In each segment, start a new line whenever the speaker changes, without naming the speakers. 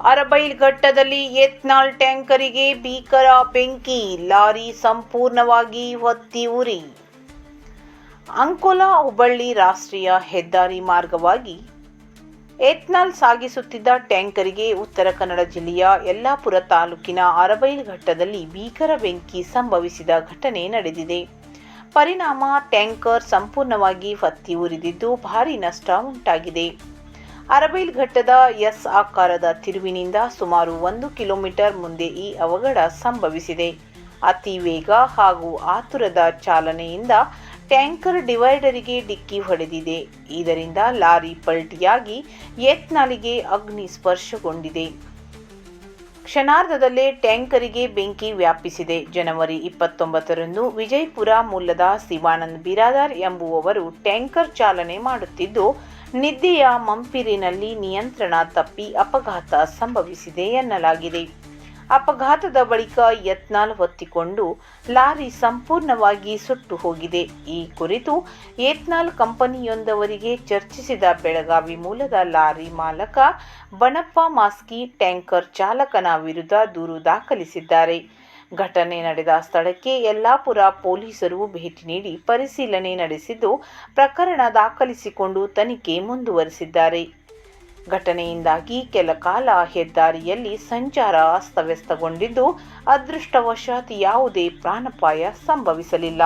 ಅರಬೈಲ್ ಘಟ್ಟದಲ್ಲಿ ಎತ್ನಾಲ್ ಟ್ಯಾಂಕರಿಗೆ ಭೀಕರ ಬೆಂಕಿ, ಲಾರಿ ಸಂಪೂರ್ಣವಾಗಿ ಹೊತ್ತಿ ಉರಿ. ಅಂಕೋಲಾ ಹುಬ್ಬಳ್ಳಿ ರಾಷ್ಟ್ರೀಯ ಹೆದ್ದಾರಿ ಮಾರ್ಗವಾಗಿ ಎತ್ನಾಲ್ ಸಾಗಿಸುತ್ತಿದ್ದ ಟ್ಯಾಂಕರಿಗೆ ಉತ್ತರ ಕನ್ನಡ ಜಿಲ್ಲೆಯ ಯಲ್ಲಾಪುರ ತಾಲೂಕಿನ ಅರಬೈಲ್ ಘಟ್ಟದಲ್ಲಿ ಭೀಕರ ಬೆಂಕಿ ಸಂಭವಿಸಿದ ಘಟನೆ ನಡೆದಿದೆ. ಪರಿಣಾಮ ಟ್ಯಾಂಕರ್ ಸಂಪೂರ್ಣವಾಗಿ ಹೊತ್ತಿ ಉರಿದಿದ್ದು ಭಾರೀ ನಷ್ಟ ಉಂಟಾಗಿದೆ. ಅರಬೈಲ್ ಘಟ್ಟದ ಎಸ್ ಆಕಾರದ ತಿರುವಿನಿಂದ ಸುಮಾರು ಒಂದು ಕಿಲೋಮೀಟರ್ ಮುಂದೆ ಈ ಅವಘಡ ಸಂಭವಿಸಿದೆ. ಅತಿ ವೇಗ ಹಾಗೂ ಆತುರದ ಚಾಲನೆಯಿಂದ ಟ್ಯಾಂಕರ್ ಡಿವೈಡರಿಗೆ ಡಿಕ್ಕಿ ಹೊಡೆದಿದೆ. ಇದರಿಂದ ಲಾರಿ ಪಲ್ಟಿಯಾಗಿ ಯತ್ನಾಲಿಗೆ ಅಗ್ನಿ ಸ್ಪರ್ಶಗೊಂಡಿದೆ. ಕ್ಷಣಾರ್ಧದಲ್ಲೇ ಟ್ಯಾಂಕರಿಗೆ ಬೆಂಕಿ ವ್ಯಾಪಿಸಿದೆ. ಜನವರಿ ಇಪ್ಪತ್ತೊಂಬತ್ತರಂದು ವಿಜಯಪುರ ಮೂಲದ ಶಿವಾನಂದ್ ಬಿರಾದಾರ್ ಎಂಬುವವರು ಟ್ಯಾಂಕರ್ ಚಾಲನೆ ಮಾಡುತ್ತಿದ್ದು ನಿದ್ದೆಯ ಮಂಪಿರಿನಲ್ಲಿ ನಿಯಂತ್ರಣ ತಪ್ಪಿ ಅಪಘಾತ ಸಂಭವಿಸಿದೆ ಎನ್ನಲಾಗಿದೆ. ಅಪಘಾತದ ಬಳಿಕ ಯತ್ನಾಲ್ ಹೊತ್ತಿಕೊಂಡು ಲಾರಿ ಸಂಪೂರ್ಣವಾಗಿ ಸುಟ್ಟು ಹೋಗಿದೆ. ಈ ಕುರಿತು ಯತ್ನಾಲ್ ಕಂಪನಿಯೊಂದವರಿಗೆ ಚರ್ಚಿಸಿದ ಬೆಳಗಾವಿ ಮೂಲದ ಲಾರಿ ಮಾಲಕ ಬಣಪ್ಪ ಮಾಸ್ಕಿ ಟ್ಯಾಂಕರ್ ಚಾಲಕನ ವಿರುದ್ಧ ದೂರು ದಾಖಲಿಸಿದ್ದಾರೆ. ಘಟನೆ ನಡೆದ ಸ್ಥಳಕ್ಕೆ ಯಲ್ಲಾಪುರ ಪೊಲೀಸರು ಭೇಟಿ ನೀಡಿ ಪರಿಶೀಲನೆ ನಡೆಸಿದ್ದು, ಪ್ರಕರಣ ದಾಖಲಿಸಿಕೊಂಡು ತನಿಖೆ ಮುಂದುವರೆಸಿದ್ದಾರೆ. ಘಟನೆಯಿಂದಾಗಿ ಕೆಲ ಕಾಲ ಹೆದ್ದಾರಿಯಲ್ಲಿ ಸಂಚಾರ ಅಸ್ತವ್ಯಸ್ತಗೊಂಡಿದ್ದು, ಅದೃಷ್ಟವಶಾತ್ ಯಾವುದೇ ಪ್ರಾಣಪಾಯ ಸಂಭವಿಸಲಿಲ್ಲ.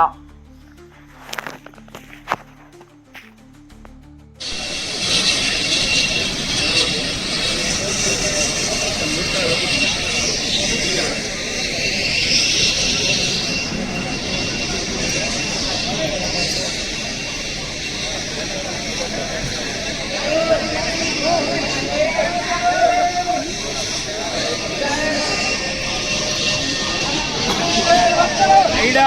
এইটা